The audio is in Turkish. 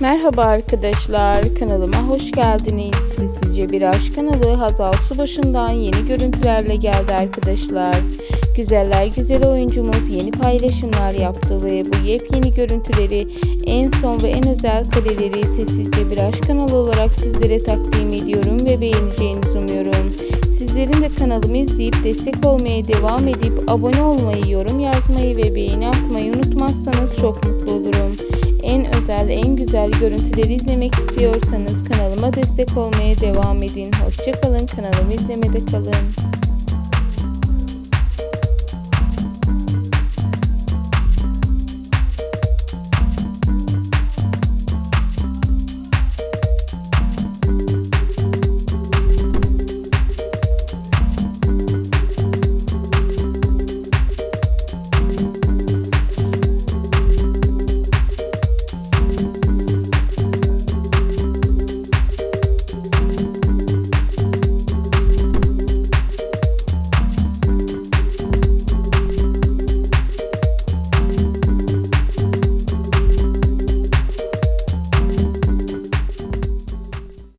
Merhaba arkadaşlar, kanalıma hoş geldiniz. Sessizce Bir Aşk kanalı Hazal Subaşı'ndan yeni görüntülerle geldi arkadaşlar. Güzeller güzel oyuncumuz yeni paylaşımlar yaptı ve bu yepyeni görüntüleri en son ve en özel kareleri Sessizce Bir Aşk kanalı olarak sizlere takdim ediyorum ve beğeneceğinizi umuyorum. Sizlerin de kanalımı izleyip destek olmaya devam edip abone olmayı, yorum yazmayı ve beğeni atmayı unutmazsanız çok mutlu özel, en güzel görüntüleri izlemek istiyorsanız kanalıma destek olmaya devam edin. Hoşçakalın, kanalımı izlemede kalın.